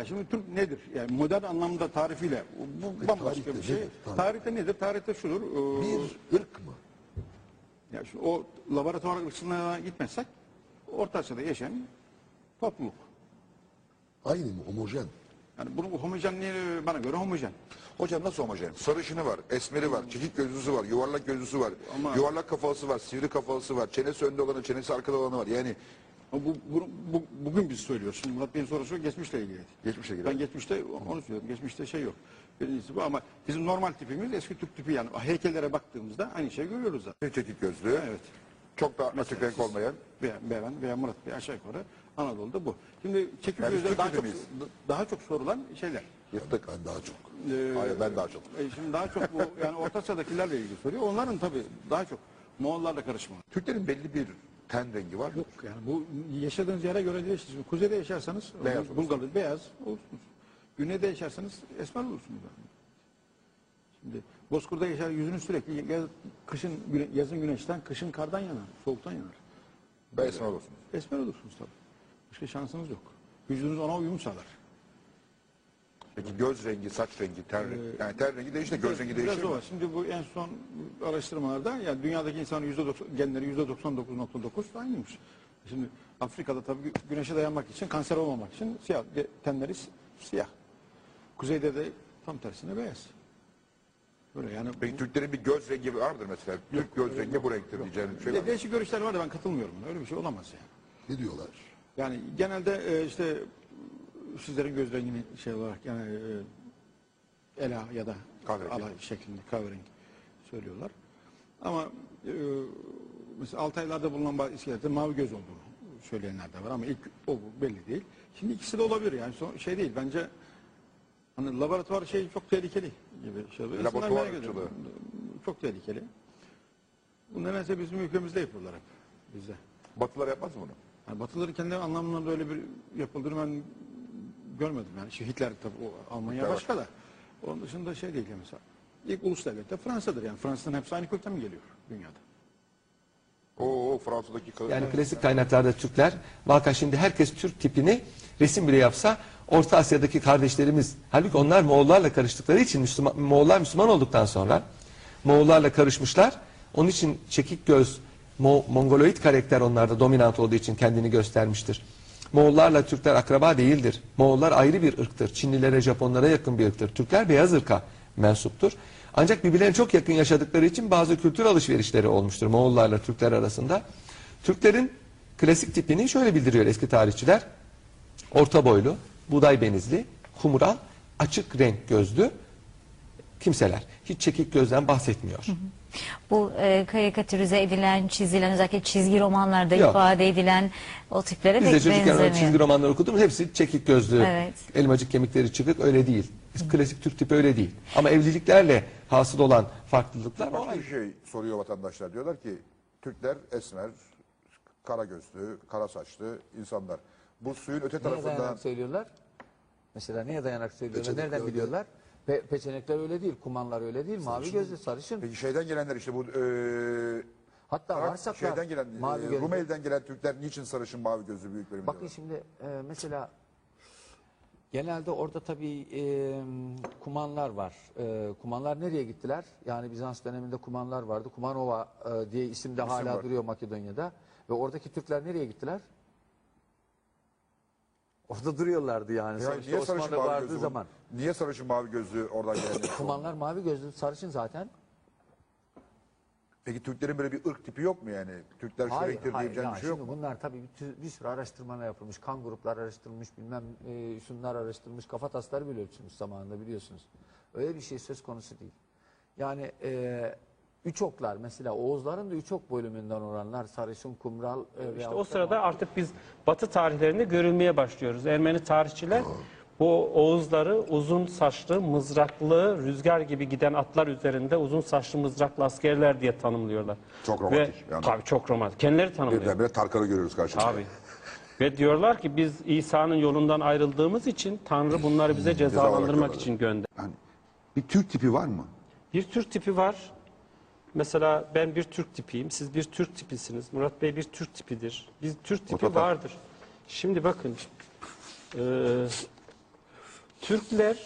Ya şimdi Türk nedir? Yani modern anlamda tarifiyle bu bambaşka tarihte bir şey. nedir? Tarih. Tarihte nedir? Tarihte şudur. ee, Bir ırk mı? Ya şu, o laboratuvar ırksına gitmezsek Orta Asya'da yaşayan topluluk. Aynı mı? Homojen. Yani bunun homojenliği bana göre homojen. Hocam nasıl homojen? Sarışını var, esmeri var, çekik gözlüsü var, yuvarlak gözlüsü var, Ama- yuvarlak kafalısı var, sivri kafalısı var, çenesi önde olanı, çenesi arkada olanı var. Yani Ama bu, bu, bu- bugün biz söylüyoruz. Şimdi Murat Bey'in sorusu geçmişle ilgili. Geçmişle ilgili. Ben geçmişte onu söylüyorum. Geçmişte şey yok. Birincisi bu ama bizim normal tipimiz eski Türk tipi yani heykellere baktığımızda aynı şeyi görüyoruz zaten. çekik gözlü, Evet. çok da açık renk olmayan. Veya, veya veya Murat Bey aşağı yukarı Anadolu'da bu. Şimdi çekik Yani gözler daha çok, daha çok sorulan şeyler. Yırttık. Ben daha çok. Ee, Hayır ben daha çok. e, şimdi daha çok bu yani Orta Asya'dakilerle ilgili soruyor. Onların tabii daha çok Moğollarla karışma. Türklerin belli bir ten rengi var. Yok yani bu yaşadığınız yere göre değişir. Şimdi kuzeyde yaşarsanız Beyaz olursunuz. Bulgarlı beyaz olursunuz. Güneyde yaşarsanız esmer olursunuz. Yani. Şimdi Bozkur'da yaşar yüzünüz sürekli yaz- kışın güne- yazın güneşten, kışın kardan yanar, soğuktan yanar. Ben esmer olursunuz. Esmer olursunuz tabii. Başka şansınız yok. Vücudunuz ona uyum sağlar. Peki göz rengi, saç rengi, ten rengi. Yani ten rengi değişti, göz rengi o mi? Şimdi bu en son araştırmalarda yani dünyadaki insanın yüzde doksan- genleri yüzde 99.9 aynıymış. Şimdi Afrika'da tabii gü- güneşe dayanmak için, kanser olmamak için siyah tenleri si- siyah. Kuzeyde de tam tersine beyaz. Böyle yani Peki Türklerin bir göz rengi var mıdır mesela? Türk göz rengi bu renktir diyeceğiniz bir şey var değişik görüşler var da ben katılmıyorum. Öyle bir şey olamaz yani. Ne diyorlar? Yani genelde e, işte sizlerin göz rengini şey olarak yani e, ela ya da Kahverengi. ala şeklinde kahverengi söylüyorlar. Ama e, mesela Altaylar'da bulunan bazı iskelette mavi göz olduğunu söyleyenler de var ama ilk o belli değil. Şimdi ikisi de olabilir yani son, şey değil bence hani laboratuvar şey çok tehlikeli gibi şey Laboratuvar ırkçılığı. Çok tehlikeli. Bu nedense bizim ülkemizde yapıyorlar hep bizde. Batılar yapmaz mı bunu? Yani Batılıların kendi anlamında böyle bir yapıldığını ben görmedim. Yani işte Hitler tabii o Almanya Hitler başka da. Onun dışında şey değil yani mesela. İlk ulus devlet de Fransa'dır yani. Fransa'nın hepsi aynı kökten mi geliyor dünyada? Oo Fransa'daki kadın. Yani klasik kaynaklarda Türkler, vaka şimdi herkes Türk tipini resim bile yapsa Orta Asya'daki kardeşlerimiz, halbuki onlar Moğollarla karıştıkları için Müslüman, Moğollar Müslüman olduktan sonra Moğollarla karışmışlar. Onun için çekik göz, Mo, Mongoloid karakter onlarda dominant olduğu için kendini göstermiştir. Moğollarla Türkler akraba değildir. Moğollar ayrı bir ırktır. Çinlilere, Japonlara yakın bir ırktır. Türkler beyaz ırka mensuptur. Ancak birbirlerine çok yakın yaşadıkları için bazı kültür alışverişleri olmuştur Moğollarla Türkler arasında. Türklerin klasik tipini şöyle bildiriyor eski tarihçiler. Orta boylu, buğday benizli, kumral, açık renk gözlü kimseler. Hiç çekik gözden bahsetmiyor. Bu e, karikatürize edilen, çizilen, özellikle çizgi romanlarda Yok. ifade edilen o tiplere Biz de pek çocukken öyle benzemiyor. çizgi romanlar okudum. Hepsi çekik gözlü, Evet. elmacık kemikleri çıkık öyle değil. Klasik Türk tipi öyle değil. Ama evliliklerle hasıl olan farklılıklar Başka ayrı. bir şey soruyor vatandaşlar. Diyorlar ki Türkler esmer, kara gözlü, kara saçlı insanlar. Bu suyun öte Neye tarafından dayanak söylüyorlar? Mesela niye dayanak söylüyorlar? Nereden biliyorlar? Pe peçenekler öyle değil, kumanlar öyle değil, mavi gözlü, sarışın. Peki şeyden gelenler işte bu e, Hatta Arap şeyden gelen, mavi e, gözlü. Rumeli'den gelen Türkler niçin sarışın mavi gözlü büyük bölümde Bakın var? şimdi e, mesela genelde orada tabii e, kumanlar var. E, kumanlar nereye gittiler? Yani Bizans döneminde kumanlar vardı. Kumanova e, diye isim de hala var. duruyor Makedonya'da. Ve oradaki Türkler nereye gittiler? Orada duruyorlardı yani. Ya Sonuçta niye sarışın Osmanlı mavi vardığı gözlü? zaman. Niye sarışın mavi gözlü oradan gelenler? Kumanlar mavi gözlü, sarışın zaten. Peki Türklerin böyle bir ırk tipi yok mu yani? Türkler şu renktir diyebileceğin Ya bir şey yok şimdi mu? bunlar tabii bir, tü- bir sürü araştırmalar yapılmış. Kan gruplar araştırılmış, bilmem e, şunlar araştırılmış, kafa tasları bile ölçülmüş zamanında biliyorsunuz. Öyle bir şey söz konusu değil. Yani e, üç oklar mesela Oğuzların da üç ok bölümünden oranlar sarışın, kumral e, İşte o da sırada artık biz Batı tarihlerinde görülmeye başlıyoruz. Ermeni tarihçiler bu Oğuzları uzun saçlı, mızraklı, rüzgar gibi giden atlar üzerinde uzun saçlı mızraklı askerler diye tanımlıyorlar. Çok Ve, romantik yani. tabii çok romantik. Kendileri tanımlıyor. Birdenbire Tarkan'ı görüyoruz karşımızda. Abi. Ve diyorlar ki biz İsa'nın yolundan ayrıldığımız için Tanrı bunları bize cezalandırmak için gönder. Yani bir Türk tipi var mı? Bir Türk tipi var. Mesela ben bir Türk tipiyim. Siz bir Türk tipisiniz. Murat Bey bir Türk tipidir. Bir Türk tipi Ototar. vardır. Şimdi bakın. eee, Türkler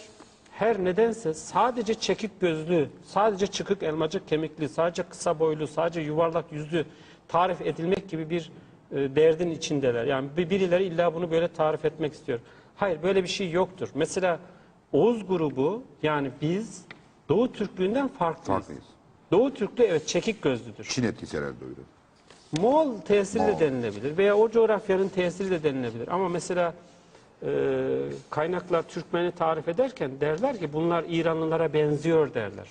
her nedense sadece çekik gözlü, sadece çıkık elmacık kemikli, sadece kısa boylu, sadece yuvarlak yüzlü tarif edilmek gibi bir e, derdin içindeler. Yani bir- birileri illa bunu böyle tarif etmek istiyor. Hayır böyle bir şey yoktur. Mesela Oğuz grubu yani biz Doğu Türklüğünden farklıyız. Farklıyız. Doğu Türklüğü evet çekik gözlüdür. Çin etkisi herhalde öyle. Moğol tesiri de denilebilir veya o coğrafyanın tesiri de denilebilir. Ama mesela e, kaynaklar Türkmeni tarif ederken derler ki bunlar İranlılara benziyor derler.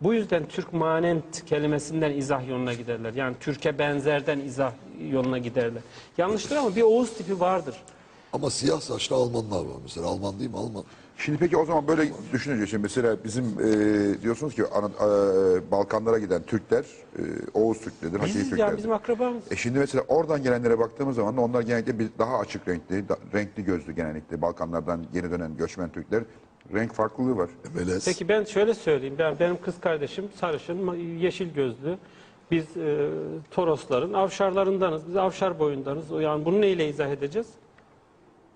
Bu yüzden Türk manent kelimesinden izah yoluna giderler. Yani Türkiye benzerden izah yoluna giderler. Yanlıştır ama bir Oğuz tipi vardır. Ama siyah saçlı Almanlar var mesela. Alman değil mi? Alman. Şimdi peki o zaman böyle düşününce şimdi mesela bizim e, diyorsunuz ki ana, e, Balkanlara giden Türkler e, Oğuz Türkleridir, Biziz ya Türklerdir. bizim akrabamız. E şimdi mesela oradan gelenlere baktığımız zaman da onlar genellikle bir daha açık renkli, da- renkli gözlü genellikle Balkanlardan geri dönen göçmen Türkler. Renk farklılığı var. Melez. Peki ben şöyle söyleyeyim. Ben benim kız kardeşim sarışın, ma- yeşil gözlü. Biz e, Torosların avşarlarındanız. Biz avşar boyundanız. O Yani bunu neyle izah edeceğiz?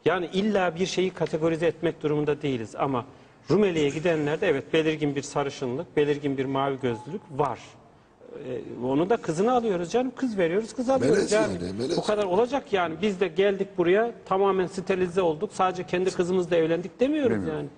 Yani illa bir şeyi kategorize etmek durumunda değiliz ama Rumeli'ye gidenlerde evet belirgin bir sarışınlık, belirgin bir mavi gözlülük var. Ee, onu da kızını alıyoruz canım. Kız veriyoruz, kız alıyoruz. Melez yani, yani, melez. Bu kadar olacak yani. Biz de geldik buraya tamamen sterilize olduk. Sadece kendi kızımızla evlendik demiyoruz Demiyoruz. yani.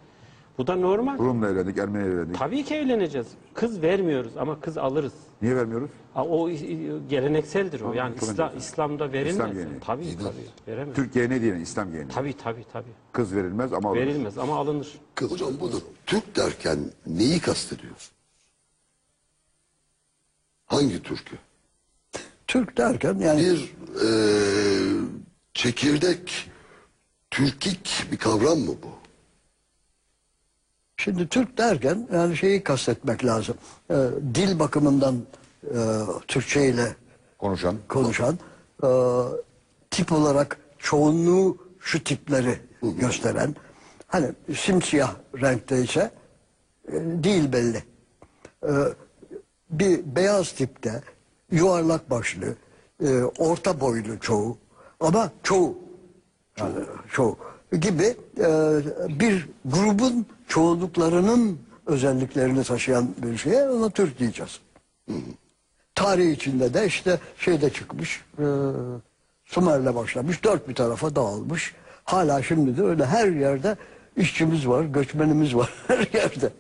Bu da normal. Rum'la evlendik, Ermeni'yle evlendik. Tabii ki evleneceğiz. Kız vermiyoruz ama kız alırız. Niye vermiyoruz? Ha, O i- gelenekseldir o. Yani İsla. İslam'da verilmez. İslam geleneği. Tabii tabii. Veremez. Türk geleneği değil, İslam geleneği. Tabii tabii tabii. Kız verilmez ama alınır. Verilmez ama alınır. Kız. Hocam budur. Türk derken neyi kastediyorsun? Hangi Türk'ü? Türk derken yani Bir e, çekirdek, Türkik bir kavram mı bu? Şimdi Türk derken yani şeyi kastetmek lazım. Ee, dil bakımından e, Türkçe ile Konuşan. konuşan e, tip olarak çoğunluğu şu tipleri gösteren hani simsiyah renkte ise e, değil belli. E, bir beyaz tipte yuvarlak başlı e, orta boylu çoğu ama çoğu yani çoğu gibi e, bir grubun çoğunluklarının özelliklerini taşıyan bir şeye ona Türk diyeceğiz. Tarih içinde de işte şeyde çıkmış, e, Sümer'le başlamış, dört bir tarafa dağılmış. Hala şimdi de öyle her yerde işçimiz var, göçmenimiz var her yerde.